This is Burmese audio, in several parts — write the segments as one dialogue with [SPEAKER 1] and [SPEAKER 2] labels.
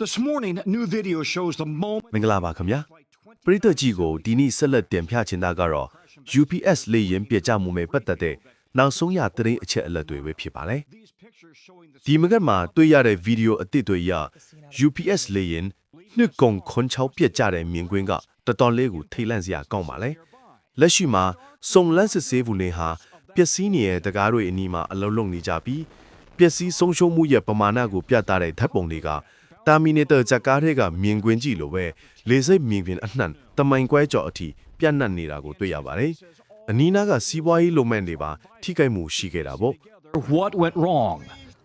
[SPEAKER 1] This morning, new video shows the moment
[SPEAKER 2] မင်္ဂလာပါခင်ဗျာပရိသတ်ကြီးကိုဒီနေ့ဆက်လက်တင်ပြချင်တာကတော့ UPS လေယာဉ်ပြကြမှုမဲ့ပတ်သက်တဲ့နောက်ဆုံးရသတင်းအချက်အလက်တွေပဲဖြစ်ပါလေ
[SPEAKER 1] these pictures showing the
[SPEAKER 2] ဒီမကတ်မှာတွေ့ရတဲ့ဗီဒီယိုအသစ်တွေရ UPS လေယာဉ်နှစ်ကုံခွန်ချောက်ပြကြတဲ့မြင်ကွင်းကတော်တော်လေးကိုထိတ်လန့်စရာကောင်းပါလေလက်ရှိမှာစုံလန်းစစ်ဆေးဘူးနေဟာပျက်စီးနေတဲ့တကားတွေအနီးမှာအလုံးလုံးနေကြပြီးပျက်စီးဆုံးရှုံးမှုရဲ့ပမာဏကိုပြသတဲ့ဓာတ်ပုံတွေက တာမီနေတာဂျက်ကားတွေကမြင်ကွင်းကြည့်လို့ပဲလေစိတ်မြင်ကွင်းအနှံ့တမိုင်ကွဲကြော်အထိပြန့်နှံ့နေတာကိုတွေ့ရပါတယ်အနီးနားကစီးပွားရေးလုပ်ငန်းတွေပါထိခိုက်မှုရှိခဲ့တာပေါ့
[SPEAKER 1] what went wrong.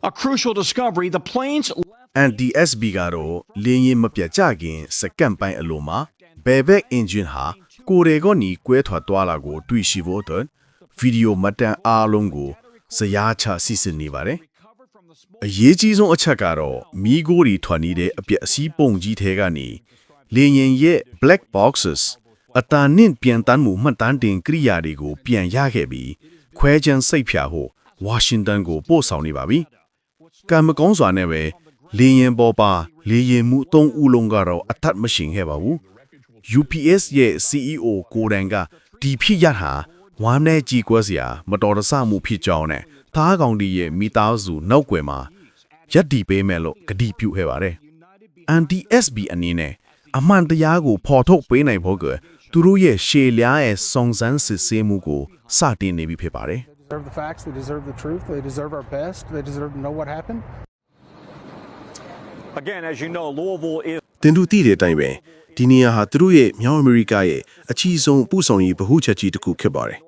[SPEAKER 1] A crucial discovery the planes
[SPEAKER 3] NDSB ကတော့လင်းရင်မပြတ်ကြခင်စက္ကန့်ပိုင်းအလိုမှာ Bebek engine ဟာကိုယ်ရေကနီကွဲထွက်သွားတာကို တွေ့ရှိဖို့အတွက်ဗီဒီယိုမှတ်တမ်းအားလုံးကိုဇယားချစစ်စစ်နေပါတယ် အရေးကြီးဆုံးအချက်ကတော့မီးခိုးတွေထွက်နေတဲ့အပြက်အစည်းပုံကြီးထဲကနေလင်းရင်ရဲ့ black boxes အတန်နင့်ပြန်တန်းမှုမှတ်တမ်းတင်ကိရိယာတွေကို ပြန်ရခဲ့ပြီးခွဲချမ်းစိတ်ဖြာဖို့ဝါရှင်တန်ကိုပို့ဆောင်နေပါပြီကံမကောင်းစွာနဲ့ပဲလေရင်ပေါ်ပါလေရင်မှု၃ဦးလုံးကတော့အထက်မရှင်ခဲ့ပါဘူး UPS ရဲ့ CEO ကိုရန်ကဒီဖြစ်ရတာဝမ်းနဲ့ကြီးကွဲစရာမတော်တဆမှုဖြစ်ကြောင်းနဲ့ သားကောင်ဒီရဲ့မိသားစုနောက်ွယ်မှာရက်ဒီပေးမယ်လို့ကတိပြုခဲ့ပါတယ်။ NTSB အနေနဲ့အမှန်တရားကိုဖော်ထုတ်ပေးနိုင်ဖို့ကသူတို့ရဲ့ရှေလျားရဲ့စုံစမ်းစစ်ဆေးမှုကိုစတင်နေပြီဖြစ်ပါတယ်။
[SPEAKER 4] deserve the facts, they deserve the truth, they deserve our best, they deserve to know what happened.
[SPEAKER 5] Again, as you know, Louisville is
[SPEAKER 3] တင်တူသိတဲ့အတိုင်းပဲဒီနေရာဟာသူတို့ရဲ့မြောက်အမေရိကရဲ့အကြီးဆုံးပူဆောင်ရေးဗဟုချက်ကြီးတစ်ခုဖြစ်ပါတယ်။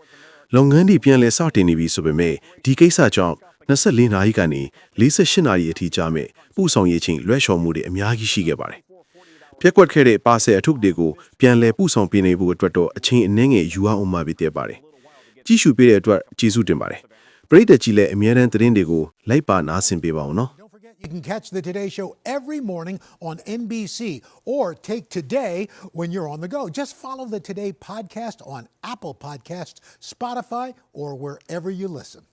[SPEAKER 3] လုပ်ငန်းတွေပြန်လည်စတင်နေပြီဆိုပေမဲ့ဒီကိစ္စကြောင့်24နာရီကနေ48နာရီအထိကြာမဲ့ပူဆောင်ရေးချင်းလွှဲချော်မှုတွေအများကြီးရှိခဲ့ပါတယ်။ပြက်ကွက်ခဲ့တဲ့ပါဆယ်အထုပ်တွေကိုပြန်လည်ပူဆောင်ပေးနေဖို့အတွက်တော့အချိန်အနည်းငယ်ယူအောင်မှဖြစ်တဲ့ပါတယ်။ကြည့်ရှုပေးတဲ့အတွက်ကျေးဇူးတင်ပါတယ်။ပရိသတ်ကြီးလည်းအမြဲတမ်းသတင်းတွေကိုလိုက်ပါနားဆင်ပေးပါအောင်နော်။
[SPEAKER 6] Don't forget, you can catch the Today Show every morning on NBC or take Today when you're on the go. Just follow the Today podcast on Apple Podcasts, Spotify, or wherever you listen.